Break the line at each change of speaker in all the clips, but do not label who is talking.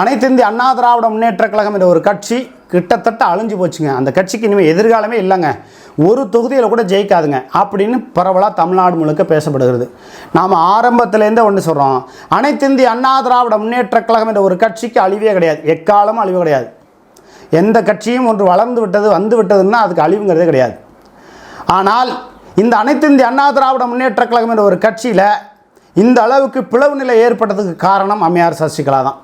அனைத்து இந்திய அண்ணா திராவிட முன்னேற்ற கழகம் என்ற ஒரு கட்சி கிட்டத்தட்ட அழிஞ்சு போச்சுங்க. அந்த கட்சிக்கு இனிமேல் எதிர்காலமே இல்லைங்க. ஒரு தொகுதியில் கூட ஜெயிக்காதுங்க. அப்படின்னு பரவலாக தமிழ்நாடு முழுக்க பேசப்படுகிறது. நாம் ஆரம்பத்திலேருந்தே ஒன்று சொல்கிறோம் அனைத்து இந்திய அண்ணா திராவிட முன்னேற்ற கழகம் என்ற ஒரு கட்சிக்கு அழிவே கிடையாது. எக்காலமும் அழிவு கிடையாது. எந்த கட்சியும் ஒன்று வளர்ந்து விட்டது வந்து விட்டதுன்னா அதுக்கு அழிவுங்கிறதே கிடையாது. ஆனால் இந்த அனைத்து இந்திய அண்ணா திராவிட முன்னேற்ற கழகம் என்ற ஒரு கட்சியில் இந்த அளவுக்கு பிளவு நிலை ஏற்பட்டதுக்கு காரணம் அம்மையார் சசிகலா தான்.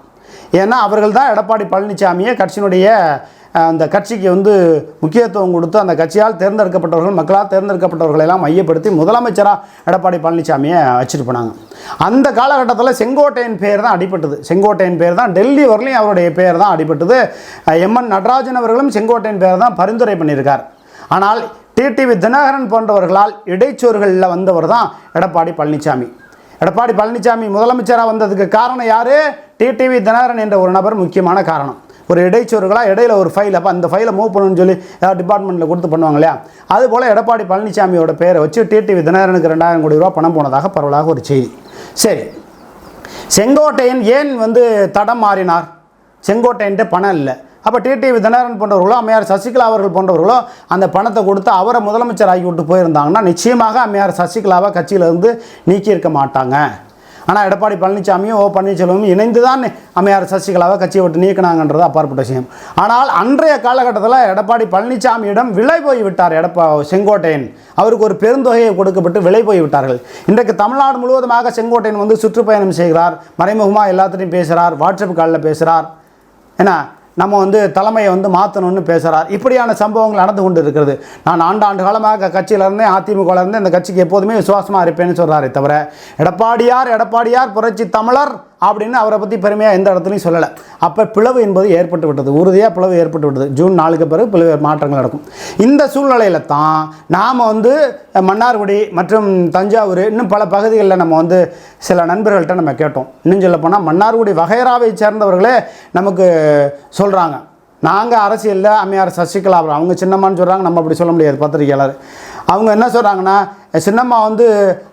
ஏன்னா அவர்கள் தான் எடப்பாடி பழனிசாமியை கட்சியினுடைய அந்த கட்சிக்கு வந்து முக்கியத்துவம் கொடுத்து அந்த கட்சியால் தேர்ந்தெடுக்கப்பட்டவர்கள் மக்களால் தேர்ந்தெடுக்கப்பட்டவர்களை எல்லாம் மையப்படுத்தி முதலமைச்சராக எடப்பாடி பழனிசாமியை வச்சுட்டு போனாங்க. அந்த காலகட்டத்தில் செங்கோட்டையன் பேர் தான் அடிபட்டது. செங்கோட்டையன் பேர் தான் டெல்லி வரலையும் அவருடைய பேர் தான் அடிபட்டது. எம்என் நடராஜன் அவர்களும் செங்கோட்டையன் பேர் தான் பரிந்துரை பண்ணியிருக்கார். ஆனால் டிடிவி தினகரன் போன்றவர்களால் இடைச்சோர்களில் வந்தவர் தான் எடப்பாடி பழனிசாமி. எடப்பாடி பழனிசாமி முதலமைச்சராக வந்ததுக்கு காரணம் யார்? டிடிவி தினகரன் என்ற ஒரு நபர் முக்கியமான காரணம். ஒரு இடைச்சொருகளாக இடையில ஒரு ஃபைல் அப்போ அந்த ஃபைலை மூவ் பண்ணணும்னு சொல்லி ஏதாவது டிபார்ட்மெண்ட்டில் கொடுத்து பண்ணுவாங்க இல்லையா? அதுபோல் எடப்பாடி பழனிசாமியோட பேரை வச்சு டிடிவி தினகரனுக்கு ரெண்டாயிரம் கோடி ரூபா பணம் போனதாக பரவலாக ஒரு செய்தி. சரி. செங்கோட்டையன் ஏன் வந்து தடம் மாறினார்? செங்கோட்டையன்ட்டு பணம் இல்லை. அப்போ டிடிவி தினகரன் போன்றவர்களோ அம்மையார் சசிகலா அவர்கள் போன்றவர்களோ அந்த பணத்தை கொடுத்து அவரை முதலமைச்சர் ஆக்கி விட்டு போயிருந்தாங்கன்னா நிச்சயமாக அம்மையார் சசிகலாவை கட்சியிலேருந்து நீக்கியிருக்க மாட்டாங்க. ஆனால் எடப்பாடி பழனிசாமியும் ஓ பன்னீர்செல்வமும் இணைந்து தான் அம்மையார் சசிகலாவை கட்சியை விட்டு நீக்கினாங்கன்றது அப்பாற்பட்ட விஷயம். ஆனால் அன்றைய காலகட்டத்தில் எடப்பாடி பழனிசாமியிடம் விலை போய் விட்டார் எடப்பா செங்கோட்டையன். அவருக்கு ஒரு பெருந்தொகையை கொடுக்கப்பட்டு விலை போய் விட்டார்கள். இன்றைக்கு தமிழ்நாடு முழுவதுமாக செங்கோட்டையன் வந்து சுற்றுப்பயணம் செய்கிறார். மறைமுகமாக எல்லாத்திலையும் பேசுகிறார் வாட்ஸ்அப் காலில் பேசுகிறார் என்ன? நம்ம வந்து தலைமையை வந்து மாற்றணும்னு பேசுகிறார் இப்படியான சம்பவங்கள் நடந்து கொண்டு இருக்கிறது நான் ஆண்டாண்டு காலமாக கட்சியில் இருந்தேன் அதிமுகவில் இருந்தேன். இந்த கட்சிக்கு எப்போதுமே விசுவாசமாக இருப்பேன்னு சொல்கிறாரே தவிர எடப்பாடியார் எடப்பாடியார் புரட்சி தமிழர் அப்படின்னு அவரை பற்றி பெருமையாக எந்த இடத்துலையும் சொல்லலை. அப்போ பிளவு என்பது ஏற்பட்டு விட்டது. உறுதியாக பிளவு ஏற்பட்டு விட்டது. ஜூன் நாலுக்கு பிறகு பிளவு மாற்றங்கள் நடக்கும். இந்த சூழ்நிலையில் தான் நாம் வந்து மன்னார்குடி மற்றும் தஞ்சாவூர் இன்னும் பல பகுதிகளில் நம்ம வந்து சில நண்பர்கள்ட்ட நம்ம கேட்டோம். இன்னும் சொல்ல போனால் மன்னார்குடி வகைராவை சேர்ந்தவர்களே நமக்கு சொல்கிறாங்க நாங்கள் அரசியலில் அம்மையார் சசிகலா அவங்க சின்னம்மான்னு சொல்கிறாங்க நம்ம அப்படி சொல்ல முடியாது பத்திரிகையாளர். அவங்க என்ன சொல்கிறாங்கன்னா சின்னம்மா வந்து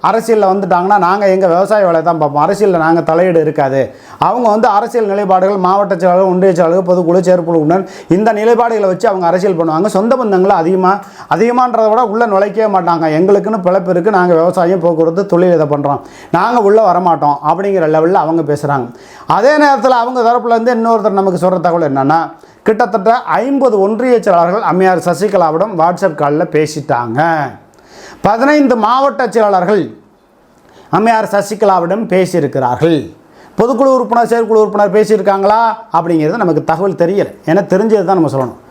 அரசியலில் வந்துட்டாங்கன்னா நாங்கள் எங்கள் விவசாய வேலை தான் பார்ப்போம். அரசியலில் நாங்கள் தலையீடு இருக்காது. அவங்க வந்து அரசியல் நிலைப்பாடுகள் மாவட்ட செயலாளர் ஒன்றிய செயலாளர் பொதுக்குழு செயற்குழு உறுப்பினர் இந்த நிலைப்பாடுகளை வச்சு அவங்க அரசியல் பண்ணுவாங்க. சொந்த பந்தங்களை அதிகமாக அதிகமான்றதை விட உள்ளே நுழைக்கவே மாட்டாங்க. எங்களுக்குன்னு பிழைப்பு இருக்குது நாங்கள் விவசாயம் போக்குவரத்து தொழில் இதை பண்ணுறோம் நாங்கள் உள்ளே வரமாட்டோம் அப்படிங்கிற லெவலில் அவங்க பேசுகிறாங்க அதே நேரத்தில் அவங்க தரப்புலேருந்து இன்னொருத்தர் நமக்கு சொல்கிற தகவல் என்னென்னா கிட்டத்தட்ட ஐம்பது ஒன்றிய செயலாளர்கள் அம்மையார் சசிகலாவிடம் வாட்ஸ்அப் காலில் பேசிட்டாங்க. பதினைந்து மாவட்ட செயலாளர்கள் அம்மையார் சசிகலாவிடம் பேசியிருக்கிறார்கள். பொதுக்குழு உறுப்பினர் செயற்குழு உறுப்பினர் பேசியிருக்காங்களா அப்படிங்கிறது நமக்கு தகவல் தெரியலை. ஏன்னா தெரிஞ்சது தான் நம்ம சொல்லணும்.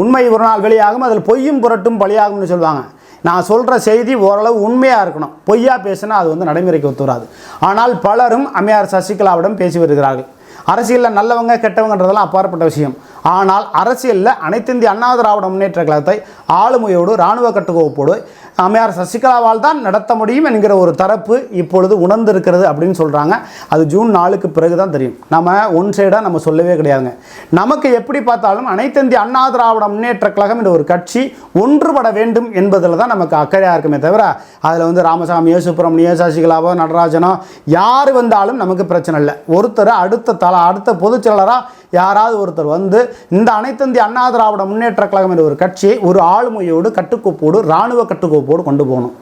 உண்மை ஒரு நாள் வெளியாகும் அதில் பொய்யும் புரட்டும் பலியாகும்னு சொல்லுவாங்க. நான் சொல்கிற செய்தி ஓரளவு உண்மையாக இருக்கணும். பொய்யா பேசினா அது வந்து நடைமுறைக்கு ஒத்துவராது. ஆனால் பலரும் அம்மையார் சசிகலாவிடம் பேசி வருகிறார்கள். அரசியலில் நல்லவங்க கெட்டவங்கன்றதெல்லாம் அப்பாற்பட்ட விஷயம். ஆனால் அரசியலில் அனைத்திந்திய அண்ணா திராவிட முன்னேற்ற கழகத்தை ஆளுமையோடு இராணுவ கட்டுக்கோப்போடு அம்மையார் சசிகலாவால் தான் நடத்த முடியும் என்கிற ஒரு தரப்பு இப்பொழுது உணர்ந்திருக்கிறது அப்படின்னு சொல்கிறாங்க அது ஜூன் நாலுக்கு பிறகு தான் தெரியும். நம்ம ஒன் சைடாக நம்ம சொல்லவே கிடையாதுங்க. நமக்கு எப்படி பார்த்தாலும் அனைத்தந்தி அண்ணா திராவிட முன்னேற்ற கழகம் என்ற ஒரு கட்சி ஒன்றுபட வேண்டும் என்பதில் தான் நமக்கு அக்கறையாக இருக்குமே தவிர அதில் வந்து ராமசாமியோ சுப்பிரமணியோ சசிகலாவோ நடராஜனோ யார் வந்தாலும் நமக்கு பிரச்சனை இல்லை. ஒருத்தர் அடுத்த தல அடுத்த பொதுச்செயலராக யாராவது ஒருத்தர் வந்து இந்த அனைத்தந்திய அண்ணா திராவிட முன்னேற்ற கழகம் என்ற ஒரு கட்சியை ஒரு ஆளுமையோடு கட்டுக்கோப்போடு இராணுவ கட்டுக்கோப்போடு கொண்டு போகணும்.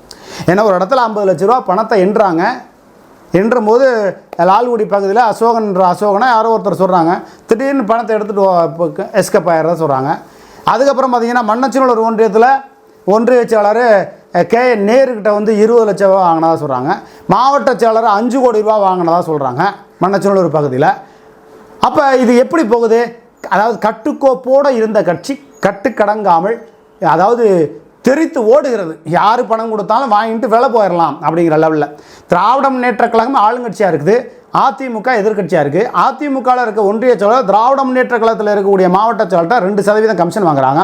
ஏன்னா ஒரு இடத்துல ஐம்பது லட்ச ரூபா பணத்தை எண்ணுறாங்க எண்ணும் போது லால்குடி பகுதியில் அசோகன்ற அசோகனை யாரோ ஒருத்தர் சொல்கிறாங்க திடீர்னு பணத்தை எடுத்துகிட்டு எஸ்கப் ஆயிடுறத சொல்கிறாங்க அதுக்கப்புறம் பார்த்தீங்கன்னா மன்னச்சநல்லூர் ஒன்றியத்தில் ஒன்றிய செயலாளர் கே நேருக்கிட்ட வந்து இருபது லட்ச ரூபா வாங்கினதாக சொல்கிறாங்க மாவட்ட செயலாளர் அஞ்சு கோடி ரூபா வாங்கினதாக சொல்கிறாங்க மன்னச்சநல்லூர் பகுதியில். அப்போ இது எப்படி போகுது? அதாவது கட்டுக்கோப்போடு இருந்த கட்சி கட்டுக்கடங்காமல் அதாவது தெரித்து ஓடுகிறது. யார் பணம் கொடுத்தாலும் வாங்கிட்டு வெலை போயிடலாம் அப்படிங்கிற லெவலில் திராவிட முன்னேற்ற கழகம் ஆளுங்கட்சியாக இருக்குது. அதிமுக எதிர்க்கட்சியாக இருக்குது அதிமுகவில் இருக்க ஒன்றிய செயலாளர் திராவிட முன்னேற்ற கழகத்தில் இருக்கக்கூடிய மாவட்ட செயலாளர்கிட்ட ரெண்டு சதவீதம் கமிஷன் வாங்குறாங்க.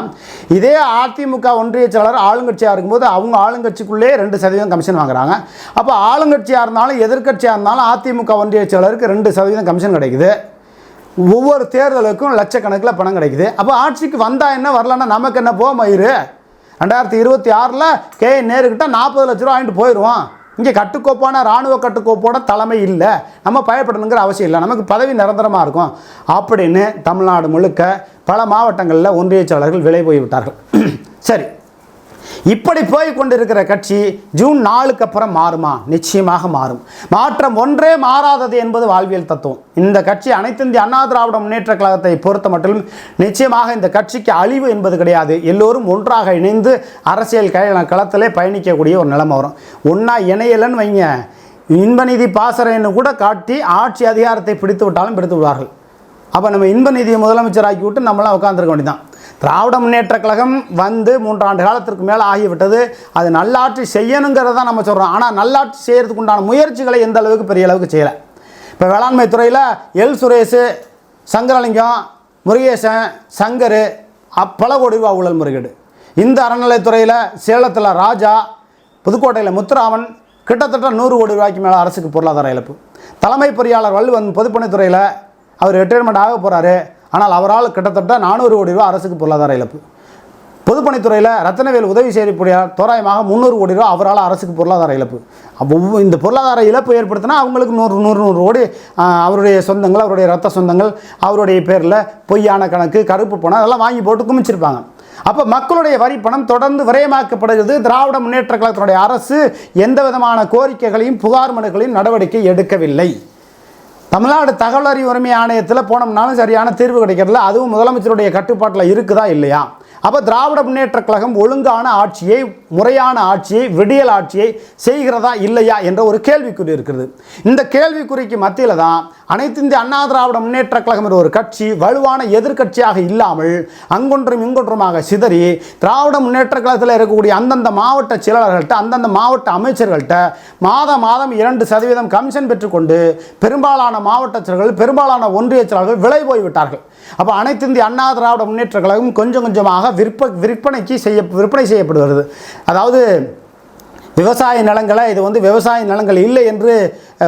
இதே அதிமுக ஒன்றிய செயலாளர் ஆளுங்கட்சியாக இருக்கும்போது அவங்க ஆளுங்கட்சிக்குள்ளே ரெண்டு சதவீதம் கமிஷன் வாங்குறாங்க. அப்போ ஆளுங்கட்சியாக இருந்தாலும் எதிர்க்கட்சியாக இருந்தாலும் அதிமுக ஒன்றிய செயலருக்கு ரெண்டு சதவீதம் கமிஷன் கிடைக்குது. ஒவ்வொரு தேர்தலுக்கும் லட்சக்கணக்கில் பணம் கிடைக்குது. அப்போ ஆட்சிக்கு வந்தால் என்ன? வரலன்னா நமக்கு என்ன? போக மயிறு ரெண்டாயிரத்தி இருபத்தி ஆறில் கே நேருக்கிட்ட நாற்பது லட்ச ரூபா வாங்கிட்டு போயிடுவோம். இங்கே கட்டுக்கோப்பான இராணுவ கட்டுக்கோப்போட தலைமை இல்லை. நம்ம பயப்படணுங்கிற அவசியம் இல்லை. நமக்கு பதவி நிரந்தரமாக இருக்கும். அப்படின்னு தமிழ்நாடு முழுக்க பல மாவட்டங்களில் ஒன்றிய செயலாளர்கள் விலை போய்விட்டார்கள். சரி. இப்படி போய் கொண்டிருக்கிற கட்சி ஜூன் நாலுக்கு அப்புறம் மாறுமா? நிச்சயமாக மாறும். மாற்றம் ஒன்றே மாறாதது என்பது வாழ்வியல் தத்துவம். இந்த கட்சி அனைத்து இந்திய அண்ணா திராவிட முன்னேற்ற கழகத்தை பொறுத்த மட்டும் நிச்சயமாக இந்த கட்சிக்கு அழிவு என்பது கிடையாது. எல்லோரும் ஒன்றாக இணைந்து அரசியல் களத்திலே பயணிக்கக்கூடிய ஒரு நிலைமை வரும். ஒன்றா இணையலன்னு வைங்க. இன்பநிதி பாசறைன்னு கூட காட்டி ஆட்சி அதிகாரத்தை பிடித்து விட்டாலும் பிடித்து விடுவார்கள். அப்போ நம்ம இன்பநிதியை முதலமைச்சராக்கி விட்டு நம்மளாம் உட்காந்துருக்க வேண்டியதான் திராவிட முன்னேற்ற கழகம் வந்து மூன்றாண்டு காலத்திற்கு மேலே ஆகிவிட்டது. அது நல்லாட்சி செய்யணுங்கிறத நம்ம சொல்கிறோம் ஆனால் நல்லாட்சி செய்கிறதுக்கு உண்டான முயற்சிகளை எந்த அளவுக்கு பெரிய அளவுக்கு செய்யலை. இப்போ வேளாண்மை துறையில் எல் சுரேஷ் சங்கரலிங்கம் முருகேசன் சங்கர் அப்பல கோடி ரூபா ஊழல் முறைகேடு. இந்த அறநிலைத்துறையில் சேலத்தில் ராஜா புதுக்கோட்டையில் முத்துராமன் கிட்டத்தட்ட நூறு கோடி ரூபாய்க்கு மேலே அரசுக்கு பொருளாதார இழப்பு. தலைமை பொறியாளர் வள்ளுவன் பொதுப்பணித்துறையில் அவர் ரிட்டையர்மெண்ட் ஆக போகிறாரு ஆனால் அவரால் கிட்டத்தட்ட நானூறு கோடி ரூபா அரசுக்கு பொருளாதார இழப்பு. பொதுப்பணித்துறையில் ரத்தனவேல் உதவி செய்யக்கூடிய தோராயமாக முந்நூறு கோடி ரூபா அவரால் அரசுக்கு பொருளாதார இழப்பு. அப்போ ஒவ்வொரு- இந்த பொருளாதார இழப்பு ஏற்படுத்தினா அவங்களுக்கு நூறு நூறு நூறு கோடி அவருடைய சொந்தங்கள் அவருடைய ரத்த சொந்தங்கள் அவருடைய பேரில் பொய்யான கணக்கு கருப்பு பணம் அதெல்லாம் வாங்கி போட்டு குமிச்சிருப்பாங்க. அப்போ மக்களுடைய வரி பணம் தொடர்ந்து விரயமாக்கப்படுகிறது. திராவிட முன்னேற்ற கழகத்தினுடைய அரசு எந்த விதமான கோரிக்கைகளையும் புகார் மனுக்களையும் நடவடிக்கை எடுக்கவில்லை. தமிழ்நாடு தகவல் அறிவு உரிமை ஆணையத்தில் போனோம்னாலும் சரியான தீர்வு கிடைக்கிறதுல அதுவும் முதலமைச்சருடைய கட்டுப்பாட்டில் இருக்குதா இல்லையா? அப்போ திராவிட முன்னேற்ற கழகம் ஒழுங்கான ஆட்சியை முறையான ஆட்சியை விடியல் ஆட்சியை செய்கிறதா இல்லையா என்ற ஒரு கேள்விக்குறி இருக்கிறது. இந்த கேள்விக்குறிக்கு மத்தியில் தான் அனைத்து இந்திய அண்ணா திராவிட முன்னேற்ற கழகம் என்ற ஒரு கட்சி வலுவான எதிர்கட்சியாக இல்லாமல் அங்கொன்றும் இங்கொன்றுமாக சிதறி திராவிட முன்னேற்ற கழகத்தில் இருக்கக்கூடிய அந்தந்த மாவட்ட செயலாளர்கள்ட்ட அந்தந்த மாவட்ட அமைச்சர்கள்ட்ட மாதம் மாதம் இரண்டு சதவீதம் கமிஷன் பெற்றுக்கொண்டு பெரும்பாலான மாவட்ட செயலர்கள் பெரும்பாலான ஒன்றிய செயலாளர்கள் விலை போய்விட்டார்கள். அப்போ அனைத்து இந்திய அண்ணா திராவிட முன்னேற்ற கழகம் கொஞ்சம் கொஞ்சமாக விற்ப விற்பனைக்கு செய்ய விற்பனை செய்யப்படுகிறது. அதாவது விவசாய நிலங்களை இது வந்து விவசாய நிலங்கள் இல்லை என்று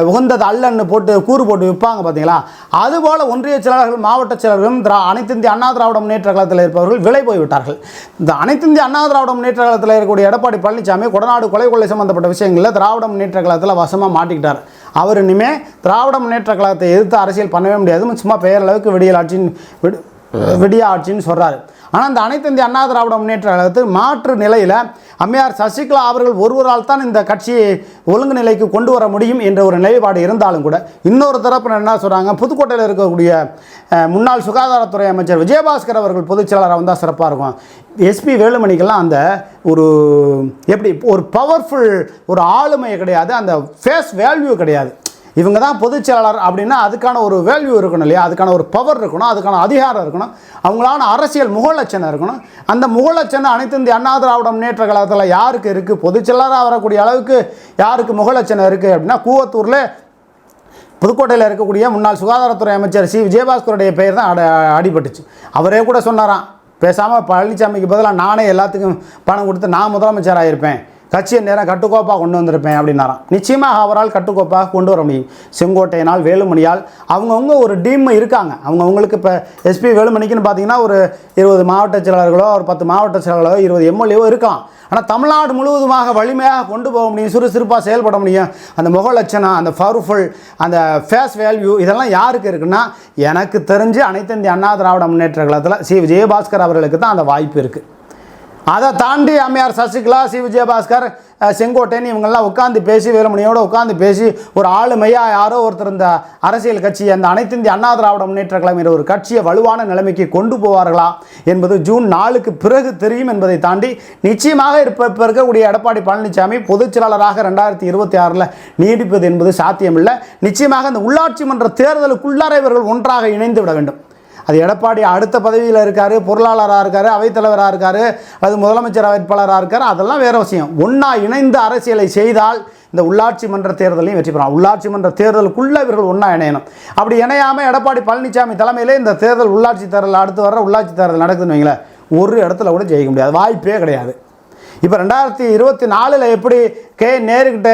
உகந்தது அல்லன்னு போட்டு கூறு போட்டு விற்பாங்க பார்த்தீங்களா அதுபோல் ஒன்றிய செயலாளர்கள் மாவட்ட செயலர்களும் திரா அனைத்து இந்திய அண்ணா திராவிட முன்னேற்ற கழகத்தில் இருப்பவர்கள் விலை போய்விட்டார்கள் இந்த அனைத்து இந்திய அண்ணா திராவிட முன்னேற்ற கழகத்தில் இருக்கக்கூடிய எடப்பாடி பழனிசாமி கொடநாடு கொலை கொள்ளை சம்பந்தப்பட்ட விஷயங்களில் திராவிட முன்னேற்ற கழகத்தில் வசமாக மாட்டிக்கிட்டார். அவர் இனிமே திராவிட முன்னேற்ற கழகத்தை எதிர்த்து அரசியல் பண்ணவே முடியாது. சும்மா பெயரளவுக்கு விடியல் ஆட்சின்னு விடு விடிய ஆட்சின்னு சொல்கிறாரு ஆனால் இந்த அனைத்து இந்திய அண்ணா திராவிட முன்னேற்ற கழகத்தில் மாற்று நிலையில் அம்மையார் சசிகலா அவர்கள் ஒருவரால் தான் இந்த கட்சியை ஒழுங்கு நிலைக்கு கொண்டு வர முடியும் என்ற ஒரு நிலைப்பாடு இருந்தாலும் கூட இன்னொரு தரப்பினர் என்ன சொல்கிறாங்க புதுக்கோட்டையில் இருக்கக்கூடிய முன்னாள் சுகாதாரத்துறை அமைச்சர் விஜயபாஸ்கர் அவர்கள் பொதுச்செயலாளராக வந்தால் சிறப்பாக இருக்கும். எஸ்பி வேலுமணிக்கெல்லாம் அந்த ஒரு எப்படி ஒரு பவர்ஃபுல் ஒரு ஆளுமை கிடையாது. அந்த ஃபேஸ் வேல்யூ கிடையாது. இவங்க தான் பொதுச் செயலாளர் அப்படின்னா அதுக்கான ஒரு வேல்யூ இருக்கணும் இல்லையா? அதுக்கான ஒரு பவர் இருக்கணும் அதுக்கான அதிகாரம் இருக்கணும் அவங்களான அரசியல் முகலட்சணம் இருக்கணும். அந்த முகலட்சணம் அனைத்து இந்திய அண்ணா திராவிட முன்னேற்ற கழகத்தில் யாருக்கு இருக்குது பொதுச் செயலாளராக வரக்கூடிய அளவுக்கு யாருக்கு முகலட்சணம் இருக்குது அப்படின்னா கூவத்தூரில் புதுக்கோட்டையில் இருக்கக்கூடிய முன்னாள் சுகாதாரத்துறை அமைச்சர் சி. விஜயபாஸ்கருடைய பெயர் தான் அட அடிபட்டுச்சு. அவரே கூட சொன்னாராம் பேசாமல் பழனிசாமிக்கு பதிலாக நானே எல்லாத்துக்கும் பணம் கொடுத்து நான் முதலமைச்சராக இருப்பேன் கட்சியை நேரம் கட்டுக்கோப்பாக கொண்டு வந்திருப்பேன் அப்படின்னாராம். நிச்சயமாக அவரால் கட்டுக்கோப்பாக கொண்டு வர முடியும். செங்கோட்டையனால் வேலுமணியால் அவங்கவுங்க ஒரு டீம் இருக்காங்க. அவங்கவுங்களுக்கு இப்போ எஸ்பி வேலுமணிக்குன்னு பார்த்தீங்கன்னா ஒரு இருபது மாவட்ட செயலாளர்களோ ஒரு பத்து மாவட்ட செயலாளர்களோ இருபது எம்எல்ஏவோ இருக்கலாம். ஆனால் தமிழ்நாடு முழுவதுமாக வலிமையாக கொண்டு போக முடியும் சுறுசுறுப்பாக செயல்பட முடியும். அந்த முக லட்சணம் அந்த பவர்ஃபுல் அந்த ஃபேஸ் வேல்யூ இதெல்லாம் யாருக்கு இருக்குன்னா எனக்கு தெரிஞ்சு அனைத்து இந்திய அண்ணா திராவிட முன்னேற்ற கழகத்தில் சி. விஜயபாஸ்கர் அவர்களுக்கு தான் அந்த வாய்ப்பு இருக்குது அதை தாண்டி அம்மையார் சசிகலா சி. விஜயபாஸ்கர் செங்கோட்டையன் இவங்கெல்லாம் உட்காந்து பேசி வேலுமணியோடு உட்காந்து பேசி ஒரு ஆளுமையாக யாரோ ஒருத்தர் இந்த அரசியல் கட்சி அந்த அனைத்து இந்திய அண்ணா திராவிட முன்னேற்ற கழகம் ஒரு கட்சியை வலுவான நிலைமைக்கு கொண்டு போவார்களா என்பது ஜூன் நாலுக்கு பிறகு தெரியும் என்பதை தாண்டி நிச்சயமாக இருப்ப இப்போ இருக்கக்கூடிய எடப்பாடி பழனிசாமி பொதுச் செயலாளராக ரெண்டாயிரத்தி இருபத்தி ஆறில் நீடிப்பது என்பது சாத்தியமில்லை. நிச்சயமாக இந்த உள்ளாட்சி மன்ற தேர்தலுக்குள்ளார இவர்கள் ஒன்றாக இணைந்து விட வேண்டும். அது எடப்பாடி அடுத்த பதவியில் இருக்கார் பொருளாளராக இருக்கார் அவைத்தலைவராக இருக்கார் அது முதலமைச்சர் வேட்பாளராக இருக்கார் அதெல்லாம் வேற விஷயம். ஒன்றா இணைந்து அரசியலை செய்தால் இந்த உள்ளாட்சி மன்ற தேர்தலையும் வெற்றி பெறலாம் உள்ளாட்சி மன்ற தேர்தலுக்குள்ளே இவர்கள் ஒன்றா இணையணும். அப்படி இணையாமல் எடப்பாடி பழனிசாமி தலைமையிலே இந்த தேர்தல் உள்ளாட்சி தேர்தல் அடுத்து வர உள்ளாட்சி தேர்தல் நடக்குதுன்னு வைங்களேன் ஒரு இடத்துல கூட ஜெயிக்க முடியாது. வாய்ப்பே கிடையாது. இப்போ ரெண்டாயிரத்தி இருபத்தி நாலில் எப்படி கே நேருக்கிட்ட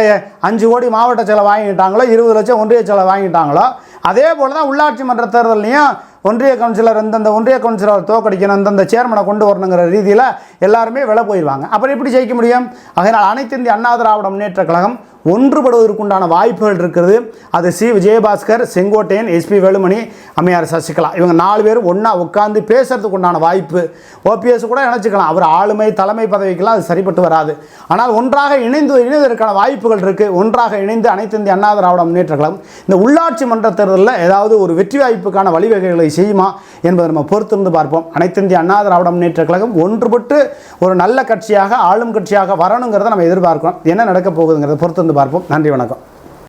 அஞ்சு கோடி மாவட்ட செலவு வாங்கிட்டாங்களோ இருபது லட்சம் ஒன்றிய செலவு வாங்கிட்டாங்களோ அதே போல் தான் உள்ளாட்சி மன்ற தேர்தலையும் ஒன்றிய கவுன்சிலர் இந்தந்த ஒன்றிய கவுன்சிலர் தோக்கடிக்கணும் இந்தந்த சேர்மனை கொண்டு வரணுங்கிற ரீதியில் எல்லாருமே விலை போயிடுவாங்க. அப்புறம் எப்படி ஜெயிக்க முடியும்? அதனால் அனைத்து இந்திய அண்ணா திராவிட முன்னேற்ற கழகம் ஒன்றுபடுவதற்குண்டான வாய்ப்புகள் இருக்கிறது. அது சி. விஜயபாஸ்கர் செங்கோட்டையன் எஸ்பி வேலுமணி அம்மையார் சசிகலா இவங்க நாலு பேர் ஒன்றா உட்காந்து பேசுகிறதுக்கு உண்டான வாய்ப்பு ஓபிஎஸ் கூட நினச்சிக்கலாம் அவர் ஆளுமை தலைமை பதவிக்கெல்லாம் அது சரிப்பட்டு வராது. ஆனால் ஒன்றாக இணைந்து இணைவதற்கான வாய்ப்புகள் இருக்குது ஒன்றாக இணைந்து அனைத்து இந்திய அண்ணா திராவிட முன்னேற்ற கழகம் இந்த உள்ளாட்சி மன்ற தேர்தலில் ஏதாவது ஒரு வெற்றி வாய்ப்புக்கான வழிவகைகளை செய்யுமா என்பதை நம்ம பொறுத்திருந்து பார்ப்போம். அனைத்து இந்திய அண்ணா திராவிட முன்னேற்ற கழகம் ஒன்றுபட்டு ஒரு நல்ல கட்சியாக ஆளும் கட்சியாக வரணுங்கிறத நம்ம எதிர்பார்க்கிறோம். என்ன நடக்க போகுதுங்கிறத பொறுத்திருந்து பார்ப்போம். நன்றி வணக்கம்.